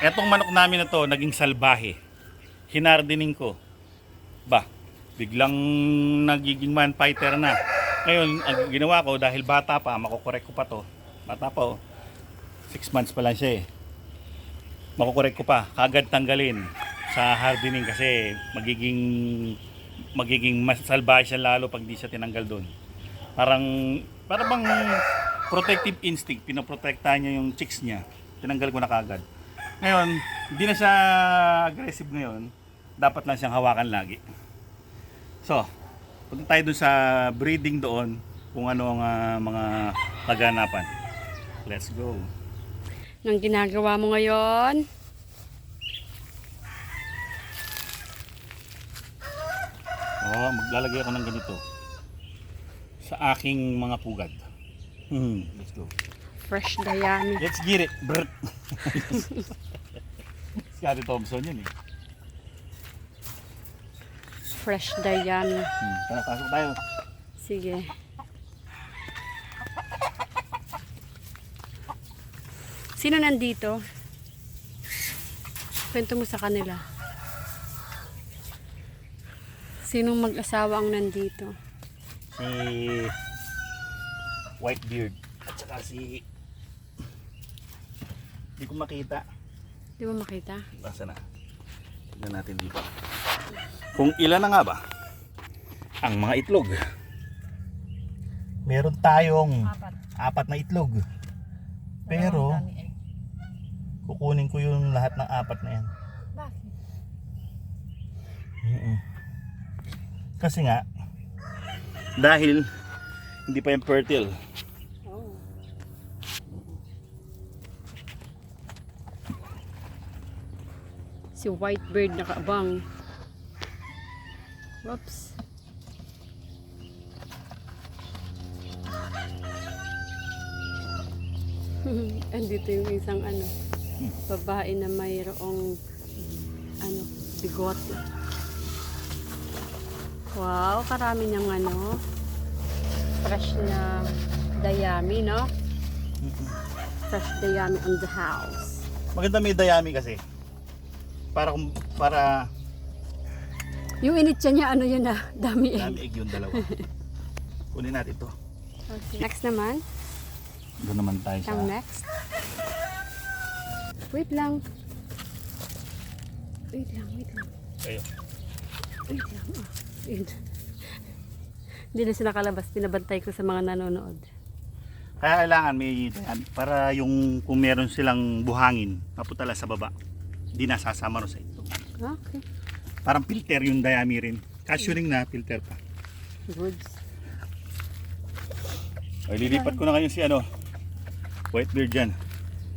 Etong manok namin na to, naging salbahe. Hinardening ko. Ba, biglang nagiging man fighter na. Ngayon, ang ginawa ko, dahil bata pa, makukorek ko pa to. Bata pa oh. Months pa lang siya eh. Makukorek ko pa. Kagad tanggalin sa hardening kasi magiging magiging mas salbahe siya lalo pag di siya tinanggal doon. Parang para bang protective instinct, pinoprotektahan niya yung chicks niya. Tinanggal ko na kagad. Ngayon, hindi na siya aggressive ngayon. Dapat lang siyang hawakan lagi. So, punta tayo dun sa breeding doon kung ano ang ah, mga kaganapan. Let's go. Nang ginagawa mo ngayon? Oh, maglalagay ako ng ganito sa aking mga pugad. Hmm, let's go. Fresh dayami. Let's get it. Brr. Scotty Thompson yun eh. Fresh dayami. Hmm, tara, pasok tayo. Sige. Sino nandito? Kwento mo sa kanila. Sinong mag-asawa ang nandito? Si Whitebeard. At saka si... Hindi ko makita. Di mo makita? Basta na. Tignan natin dito. Kung ilan na nga ba ang mga itlog? Meron tayong Apat. apat na itlog. Pero kukunin ko yung lahat ng apat na yan. Bakit? Mm-mm. Kasi nga dahil hindi pa yung fertile. Oh. Si Whitebird nakaabang. Whoops. Andito yung isang ano, babae na mayroong ano, bigote. Wow, karami niyang ano, fresh na dayami, no? Fresh dayami on the house. Maganda may dayami kasi. Para para Yung initsa niya, ano yun ah, dami eh. dami egg yung dalawa. Kunin natin ito. Okay. Next naman, Doon naman tayo sa ang next. Wait lang. Wait lang, wait lang. Ayo. Wait lang. Oh. Yun. Hindi na siya nakalabas. Pinabantay ko sa mga nanonood. Kaya kailangan may para yung kung meron silang buhangin, mapunta lang sa baba. Hindi nasasama ro sa ito. Okay. Parang filter yung dayami rin. Cashew na filter pa. Goods. Ay, lilipat ko na kayo si ano, Whitebeard dyan.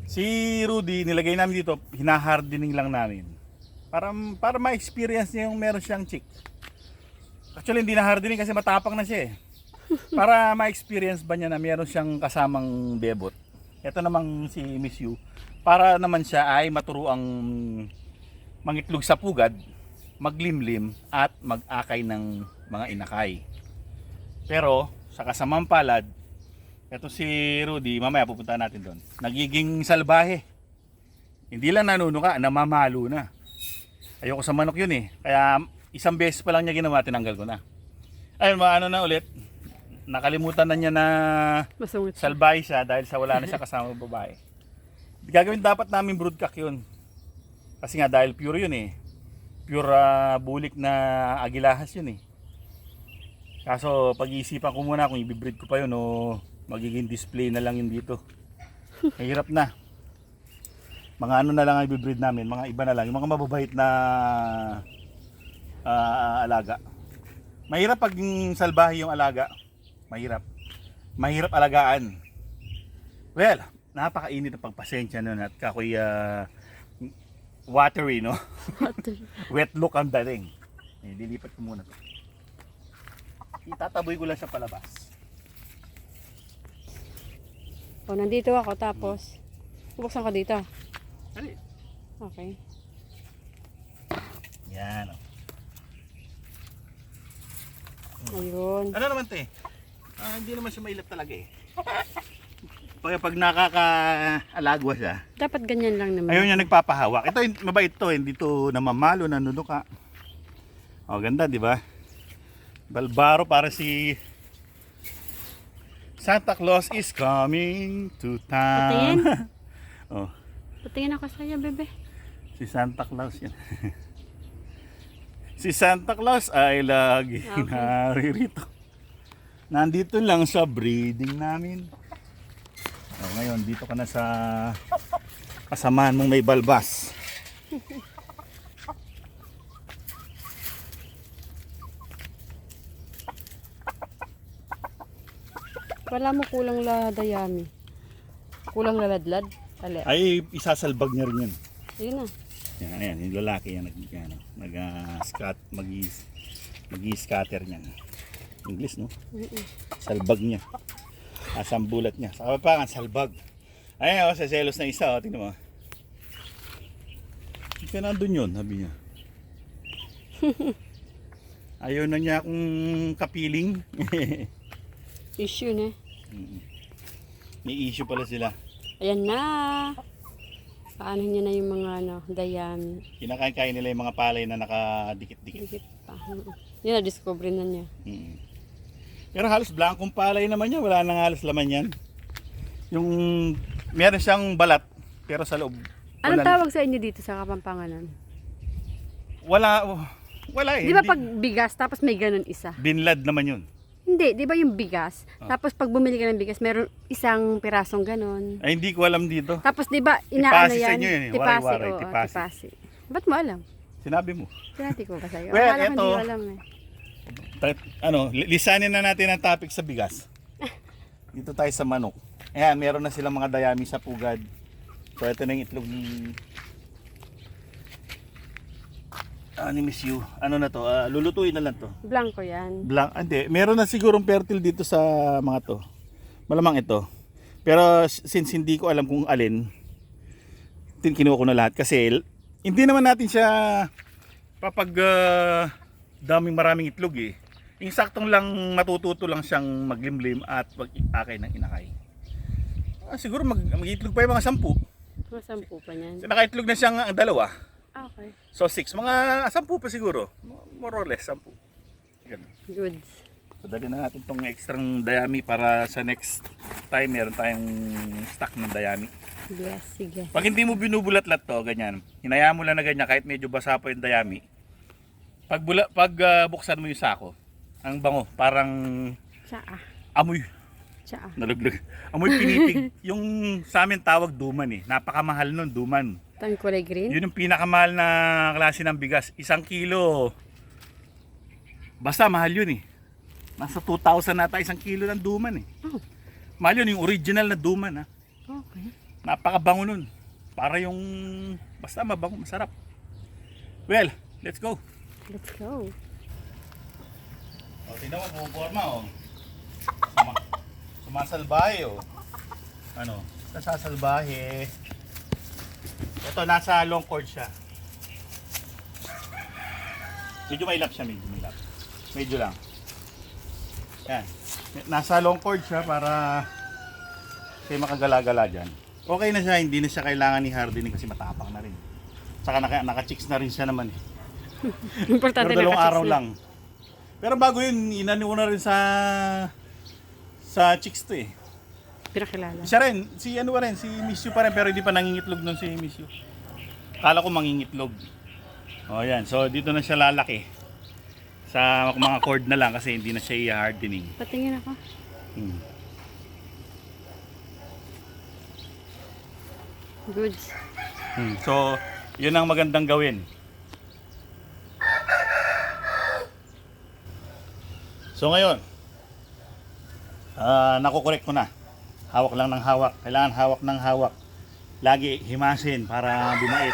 Si Rudy, nilagay namin dito, hinahardening lang namin. Para, para ma-experience niya yung meron siyang chick. Actually, hindi na hardening kasi matapang na siya eh. Para ma-experience ba niya na meron siyang kasamang bebot. Ito namang si Miss You. Para naman siya ay maturuang mangitlog sa pugad, maglimlim at mag-akay ng mga inakay. Pero sa kasamang palad, ito si Rudy, mamaya pupunta natin doon. Nagiging salbahe. Hindi lang nanunuka, namamalo na. Ayoko sa manok yun eh. Kaya isang beses pa lang niya ginawa, tinanggal ko na. Ayun, ano na ulit. Nakalimutan na niya na salbahe siya dahil sa wala na siya kasama babae. Gagawin dapat namin broodcock yun. Kasi nga dahil pure yun eh. Pure ah, bulik na agilahas yun eh. Kaso pag-iisipan ko muna kung ibibreed ko pa yun o magiging display na lang yun dito. Mahirap na. Mga ano na lang ang ibibreed namin, mga iba na lang, yung mga mababait na ah, alaga. Mahirap pag salbahe yung alaga. Mahirap. Mahirap alagaan. Well, napakainit ang pagpasensya nun at kakoy ah, watery, no? Water. Wet look ang dating. Eh, dilipat ko muna to. Itataboy ko lang siya palabas. O, nandito ako tapos. Buksan ko dito. Dali. Okay. Yan. oh. Ayun. Ano naman te? Ah, hindi naman siya mailap talaga eh. pag, pag nakaka-alagwa siya, Dapat ganyan lang naman. ayaw niya nagpapahawak. Ito, mabait to, hindi to namamalo, nanunuka. Oh, ganda, di ba? Balbaro para si Santa Claus is coming to town. Patingin? oh, Patingin ako sa'yo, bebe. si Santa Claus yan. si Santa Claus ay lagi Okay. naririto. Nandito lang sa breeding namin. Ngayon, dito ka na sa kasamaan mong may balbas. Wala mo kulang la dayami. Kulang laladlad. Ale. Ay, isasalbag niya rin yun. Ayun na. Yan, ayan, yung lalaki yan, nag, ano, nag uh, scat, mag mag scatter niyan. English, no? Mm-mm. Salbag niya. Asang bulat niya. Sa kapapangan, salbag. Ayan, oh, sa selos na isa, oh, tingnan mo. Ika nandun yun, sabi niya. Ayaw na niya akong kapiling. Issue na. Mm. May issue pala sila. Ayan na. Paano niya na yung mga ano, dayami. Kinakain-kain nila yung mga palay na nakadikit-dikit. Dikit pa. Yun na, discover na niya. Mm. Pero halos blankong palay naman yan. Wala nang halos laman yan. Yung meron siyang balat pero sa loob. Anong wala, tawag sa inyo dito sa Kapampanganan? Wala, wala eh. Di ba pag bigas, tapos may ganun isa? Binlad naman yun. Hindi, di ba yung bigas? Ah. Tapos pag bumili ka ng bigas, meron isang pirasong ganun. Ay, hindi ko alam dito. Tapos di ba, inaano Tipasi sa yan? inyo yun eh. Tipasi, Waray-waray, oo, tipasi. tipasi. Ba't mo alam? Sinabi mo. Sinati ko ba sa'yo? Well, Akala ko hindi eto. ko alam eh. Ano, li- lisanin na natin ang topic sa bigas. Dito tayo sa manok. Ayan, meron na silang mga dayami sa pugad. So, ito na yung itlog ni... Ah, ni Miss You. Ano na to? Ah, lulutuin na lang to. Blanco yan. Blank, ah, hindi. Meron na sigurong fertile dito sa mga to. Malamang ito. Pero since hindi ko alam kung alin, kinuha ko na lahat kasi hindi naman natin siya papag ah, daming maraming itlog eh. Yung saktong lang matututo lang siyang maglimlim at mag-akay ng inakay. Ah, siguro mag mag-itlog pa yung mga sampu. Mga sampu pa niyan. So, nakaitlog na siyang ang dalawa. Ah, Okay. So six. Mga sampu pa siguro. More or less sampu. Ganun. Good. So dali na natin tong extra dayami para sa next time meron tayong stock ng dayami. Yes, sige. Pag hindi mo binubulat-lat to, ganyan. Hinayaan mo lang na ganyan kahit medyo basa pa yung dayami. Pag, bula, pag ah, buksan mo yung sako, ang bango, parang Tsaa. amoy, Tsaa. naluglag. Amoy pinitig. yung sa amin tawag duman eh. Napakamahal nun, duman. Tang kulay green? Yun yung pinakamahal na klase ng bigas. Isang kilo. Basta mahal yun eh. Nasa 2,000 nata isang kilo ng duman eh. Oh. Mahal yun, yung original na duman ha. Okay. Napakabango nun. Para yung, basta mabango, masarap. Well, let's go. Let's go. O, tingnan mo, bumuporma o. Suma, sumasalbahe o. Ano, nasasalbahe. Ito, nasa long cord siya. Medyo may lap siya, medyo may lap. Medyo lang. Yan. Nasa long cord siya para siya makagala-gala dyan. Okay na siya, hindi na siya kailangan ni hardening kasi matapang na rin. Saka naka, naka-chicks na rin siya naman eh. Importante Pero dalawang araw na. lang. Pero bago yun, inano ko na rin sa sa chicks to eh. Pinakilala. Siya rin, si ano pa rin, si Miss You pa rin, pero hindi pa nangingitlog nun si Miss You. Kala ko mangingitlog. O yan, so dito na siya lalaki. Sa mga cord na lang kasi hindi na siya i-hardening. Patingin ako. Hmm. Good. Hmm. So, yun ang magandang gawin. So ngayon, ah nakukorek ko na. Hawak lang ng hawak. Kailangan hawak ng hawak. Lagi himasin para bumait.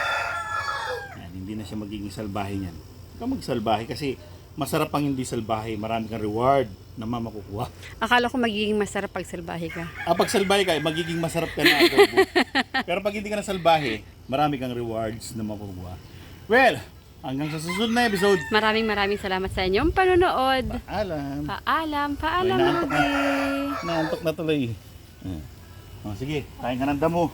Yan, hindi na siya magiging salbahe niyan. Huwag magsalbahe kasi masarap ang hindi salbahe. Marami kang reward na mamakukuha. Akala ko magiging masarap pag salbahe ka. Ah, pag salbahe ka, magiging masarap ka na adobo. Pero pag hindi ka na salbahe, marami kang rewards na makukuha. Well, hanggang sa susunod na episode. Maraming maraming salamat sa inyong panonood. Alam. Paalam, paalam na. Rudy. Naantok na tuloy. Ah. Oh, sige, kain ka ng damo.